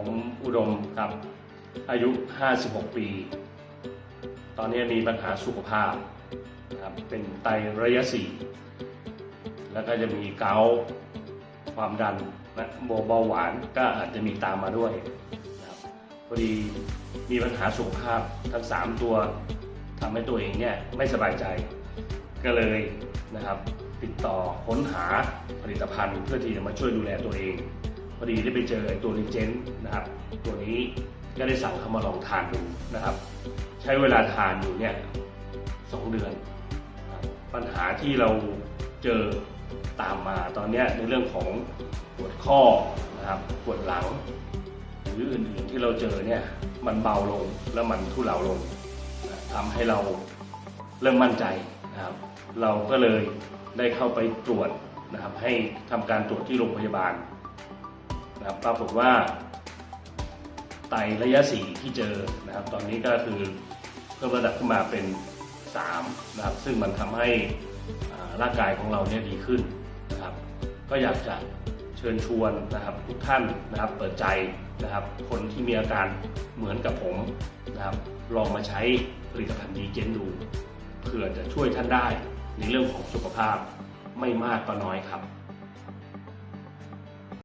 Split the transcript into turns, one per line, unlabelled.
ผมอุดมครับ อายุ 56 ปี ตอนนี้มีปัญหาสุขภาพนะครับเป็นไตระยะสี่แล้วก็จะมีเกาความดันและโบเบาหวานก็อาจจะมีตามมาด้วยนะครับพอดีมีปัญหาสุขภาพทั้ง 3 ตัวทำให้ตัวเองเนี่ยไม่สบายใจ ก็เลยนะครับติดต่อค้นหาผลิตภัณฑ์เพื่อที่จะมาช่วยดูแลตัวเอง พอดีได้ไปเจอไอ้ตัวลิเจนนะครับ ตัวนี้ก็ได้สั่งเข้ามาลองทานดูนะครับ ใช้เวลาทานอยู่เนี่ยสองเดือน ปัญหาที่เราเจอตามมาตอนนี้ในเรื่องของปวดข้อนะครับปวดหลัง หรืออื่นๆที่เราเจอเนี่ยมันเบาลงแล้วมันทุเลาลงทำให้เราเริ่มมั่นใจนะครับ เราก็เลยได้เข้าไปตรวจนะครับให้ทำการตรวจที่โรงพยาบาล นะครับปรากฏว่า ไตระยะสี่ที่เจอนะครับ ตอนนี้ก็คือเพิ่มระดับขึ้นมาเป็น 3 นะครับ ซึ่งมันทำให้ร่างกายของเราเนี่ยดีขึ้นนะครับ ก็อยากจะเชิญชวนนะครับทุกท่านนะครับเปิดใจนะครับ คนที่มีอาการเหมือนกับผมนะครับ ลองมาใช้ผลิตภัณฑ์ดีเจนดูเผื่อจะช่วยท่านได้ในเรื่องของสุขภาพไม่มากก็น้อยครับ